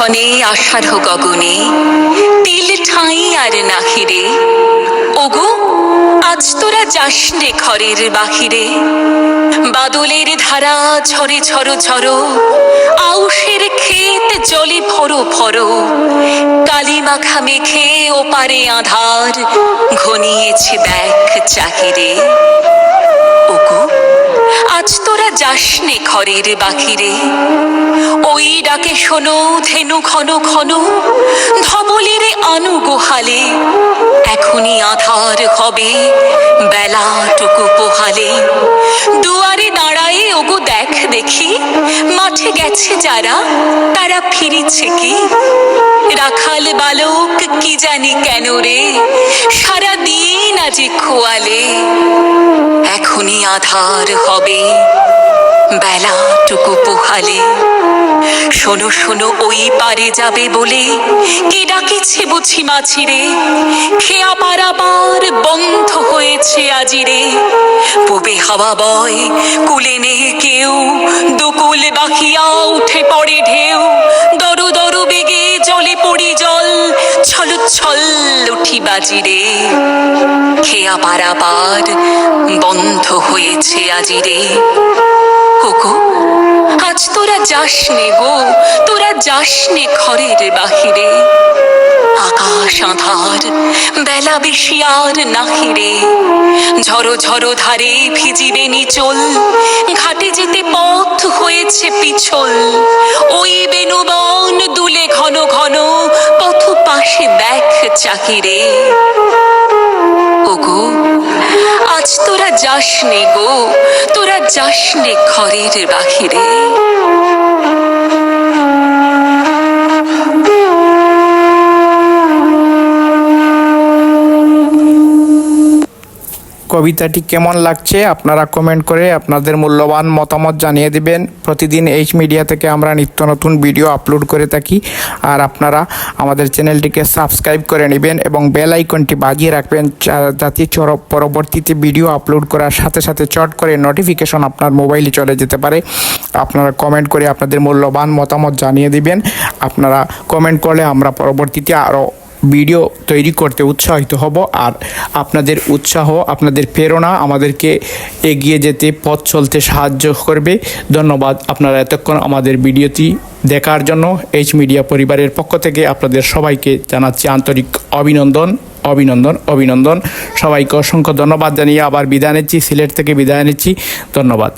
ক্ষণে আষাঢ় গগনে তিল ঠাঁই আর নাহিরে ওগো, আজ তোরা যাস নে ঘরের বাহিরে। বাদলের ধারা ঝরে ঝরো ঝরো, আউশের ক্ষেত জলে ভরো ভরো। কালি মাখা মেখে ওপারে আধার ঘনিয়েছে দেখ চাহিরে। ওগো, আজ তোরা যাস নে ঘরের বাহিরে। ওই ডাকে শোনো ধেনু ঘন ঘন, ধবলের আনু গোহালে। এখনই আধার হবে বেলাটুকু পোহালে। দুয়ারে দাঁড়ায়ে ওগো দেখ দেখি, মাঠে গেছে যারা, তারা ফিরিছে কি? রাখাল বালক কি জানি কেন রে সারা দিন আজি খোয়ালে। এখনই আধার হবে বেলাটুকু পোহালে। শোনো শোনো, ওই পারে যাবে বলে। কে ডাকিছে বুঝি মাঝিরে? খেয়া পারাবার বন্ধ হয়েছে আজিরে। পুবে হাওয়া বয়, কুলে নে কেউ। দুকুল বাকিয়া উঠে পড়ে ঢেউ। দরু দরু বেগে জলে পড়ি জল। ছল ছল উঠি বাজিরে। খেয়া পারাবার বন্ধ হয়েছে আজিরে। ওগো আজ তোরা যাস নে গো, তোরা যাস নে ঘরের বাহিরে। আকাশ আধার, বেলা বেশি আর নাহিরে ঝড়ো ঝড়ো ধারে ভিজিবে নিচল, ঘাটে যেতে পথ হয়েছে পিছল। ওই বেনুবন দুলে ঘন ঘন পথ পাশে দেখ চাকিরে যাস নে গো তোরা যাস নে ঘরের বাহিরে। কবিতাটি কেমন লাগছে আপনারা কমেন্ট করে আপনাদের মূল্যবান মতামত জানিয়ে দিবেন। প্রতিদিন এইচ মিডিয়া থেকে আমরা নিত্য নতুন ভিডিও আপলোড করে থাকি। আর আপনারা আমাদের চ্যানেলটিকে সাবস্ক্রাইব করে নেবেন এবং বেল আইকনটি বাজিয়ে রাখবেন যাতে চর, পরবর্তীতে ভিডিও আপলোড করার সাথে সাথে চট করে নোটিফিকেশন আপনার মোবাইলে চলে যেতে পারে। আপনারা কমেন্ট করে আপনাদের মূল্যবান মতামত জানিয়ে দিবেন। আপনারা কমেন্ট করলে আমরা পরবর্তীতে আরও ভিডিও তৈরি করতে উৎসাহিত হব আর আপনাদের উৎসাহ, আপনাদের প্রেরণা আমাদেরকে এগিয়ে যেতে, পথ চলতে সাহায্য করবে। ধন্যবাদ আপনারা এতক্ষণ আমাদের ভিডিওটি দেখার জন্য। এইচ মিডিয়া পরিবারের পক্ষ থেকে আপনাদের সবাইকে জানাচ্ছি আন্তরিক অভিনন্দন অভিনন্দন অভিনন্দন। সবাইকে অসংখ্য ধন্যবাদ জানিয়ে আবার বিদায় নিচ্ছি, সিলেট থেকে বিদায় নিচ্ছি। ধন্যবাদ।